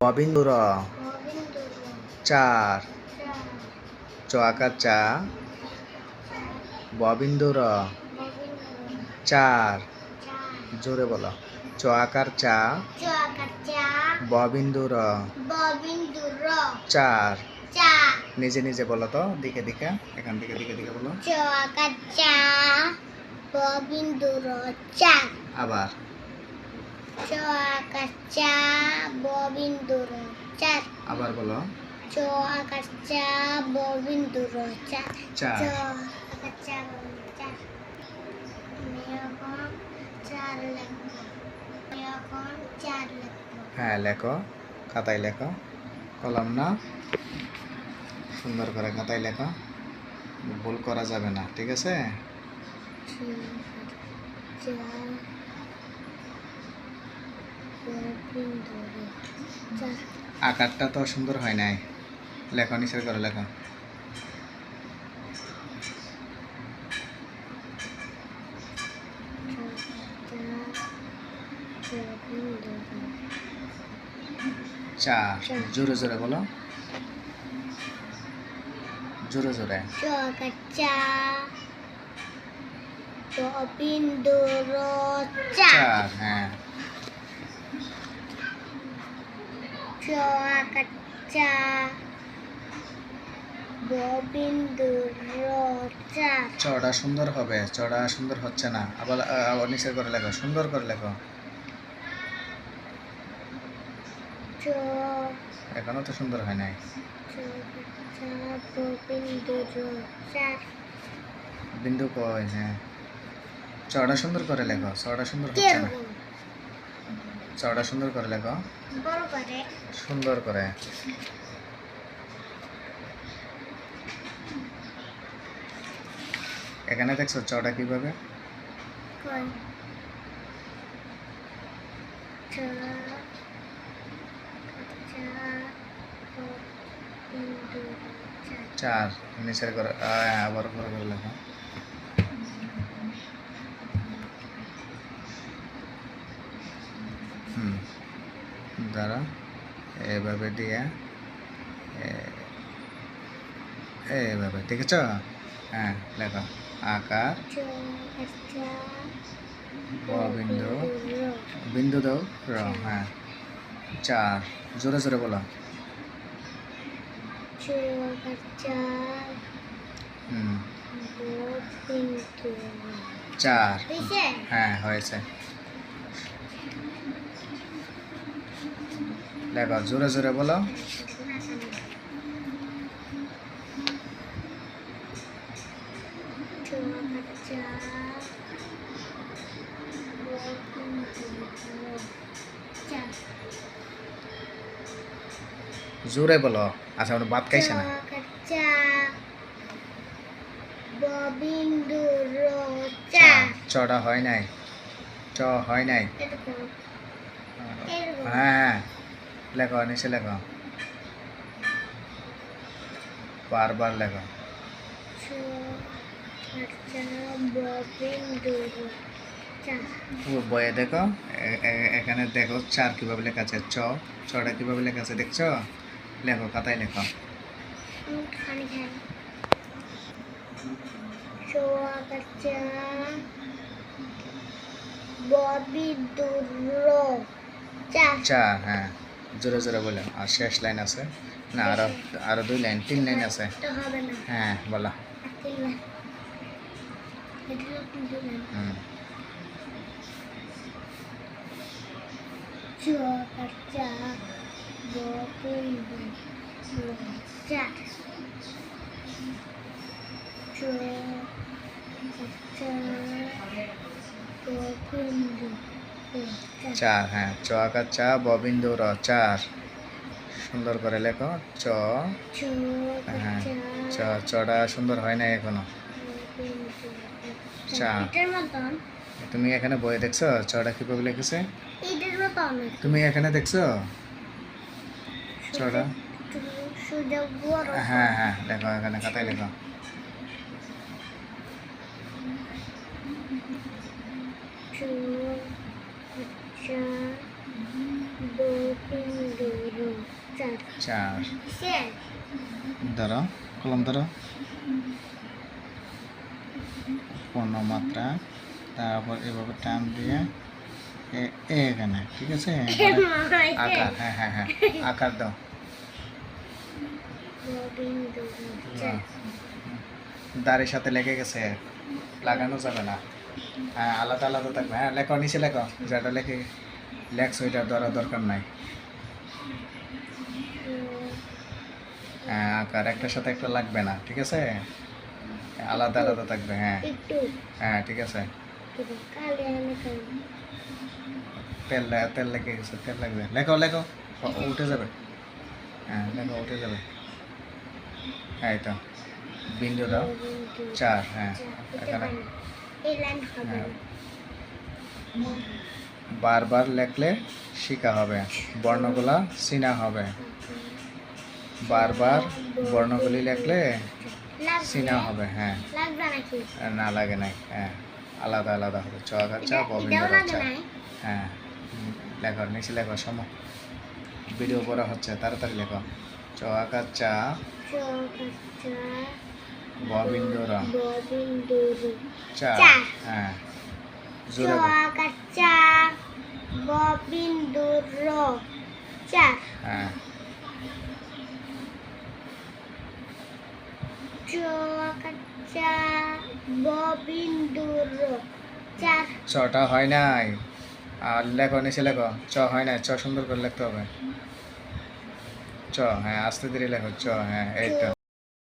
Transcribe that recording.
ববিন্দু র চার। চ আকার চা ববিন্দুর। চার। জোরে বলো। চ আকার চা ববিন্দুর। চার। নিজে নিজে বলো তো দিকে দিকে এখান থেকে দিকে দিকে বলো। চা ববিন্দুর চা আবার চা ববিন্দুর চা আবার বলো। চা ববিন্দুর চা চার। চা চা আমি এখন চার। লিখব আমি এখন চার লিখব হ্যাঁ লেখো। খাতায় লেখো। কলম না। সুন্দর করে খাতায় লেখো। ভুল করা যাবে না ঠিক আছে? আকারটা তো সুন্দর হয় নাই। লেখো নিচের করে লেখো। চা জোরে জোরে বলো। জোরে জোরে। চা। চা হ্যাঁ। চা চড়া সুন্দর হবে চড়া সুন্দর হচ্ছে না। আবার আবার করে লেখো সুন্দর করে লেখো। চ এখনও তো সুন্দর হয় নাই। বিন্দু কই হ্যাঁ। চড়া সুন্দর করে লেখো চড়া সুন্দর হচ্ছে না। চড়া সুন্দর করে লেখো। বড় করে। সুন্দর করে। এখানে দেখছ চড়া কীভাবে? চার। নিচের করে আবার করে লেখো হুম দ্বারা এভাবে দিয়ে এ- এইভাবে ঠিক আছে হ্যাঁ লেখো আকার বিন্দু বিন্দু দাও র হ্যাঁ। চার জোরে জোরে বলো। হুম। চার। হ্যাঁ হয়েছে। লেখো জোরে জোরে বলো। জোরে বলো। আচ্ছা আমরা ভাত খাইছে না। চটা হয় নাই। চ হয় নাই। এরকম হ্যাঁ। লেখো নিচে লেখো। বারবার লেখো। বইয়ে দেখো এখানে দেখো চার কীভাবে লেখা আছে চ চটা কীভাবে লেখা আছে দেখছ? লেখো খাতায় লেখো। চার হ্যাঁ। জোরে জোরে বলে আর শেষ লাইন আছে। না আরও আরও দুই লাইন তিন লাইন আছে। হ্যাঁ বলো। হুম। চোয়া চা ববিন্দুর চার হ্যাঁ চ আকার চা ববিন্দু র চার। সুন্দর করে লেখো চ। হ্যাঁ চ চটা সুন্দর হয় নাই এখনও। চা। তুমি এখানে বই দেখছ? চটা কীভাবে লিখেছে? তুমি এখানে দেখছ? চটা। হ্যাঁ হ্যাঁ লেখো এখানে খাতায় লেখো। চা চার। ধরো কলম ধরো। পূর্ণমাত্রা তারপর এভাবে টান দিয়ে এখানে ঠিক আছে? আকার হ্যাঁ হ্যাঁ হ্যাঁ আকার দাও। দাড়ির সাথে লেগে গেছে লাগানো যাবে না। হ্যাঁ আলাদা আলাদা থাকবে। হ্যাঁ লেখো নিচে লেখো। যেটা লেখে লেখছো ওইটা ধরা দরকার নাই। হ্যাঁ আকার একটার সাথে একটা লাগবে না ঠিক আছে? আলাদা আলাদা থাকবে হ্যাঁ। হ্যাঁ ঠিক আছে। তেল তেল লেগে গেছে তেল লাগবে। লেখো লেখো। উঠে যাবে। হ্যাঁ লেখো উঠে যাবে। হ্যাঁ এই তো বিন্দু দাও চার হ্যাঁ এটা এখানে। হ্যাঁ। না। বারবার লেখলে শিখা হবে বর্ণগুলা চিনা হবে। বারবার বর্ণগুলি লেখলে? চিনা হবে হ্যাঁ। না লাগে নাই হ্যাঁ। আলাদা আলাদা হবে চ আকার চা এটা- ববিন এটাও আকার লাগে চা। হ্যাঁ। হুম, লেখো নিচে লেখো সম। ভিডিও করা হচ্ছে তাড়াতাড়ি লেখো। চ আকার চা। চা। চা। হ্যাঁ। জোরে হ্যাঁ। চটা হয় নাই। আর লেখো নিচে লেখো। চ হয় নাই। চ সুন্দর করে লিখতে হবে। চ হ্যাঁ আস্তে ধীরে লেখো। চ হ্যাঁ এই তো।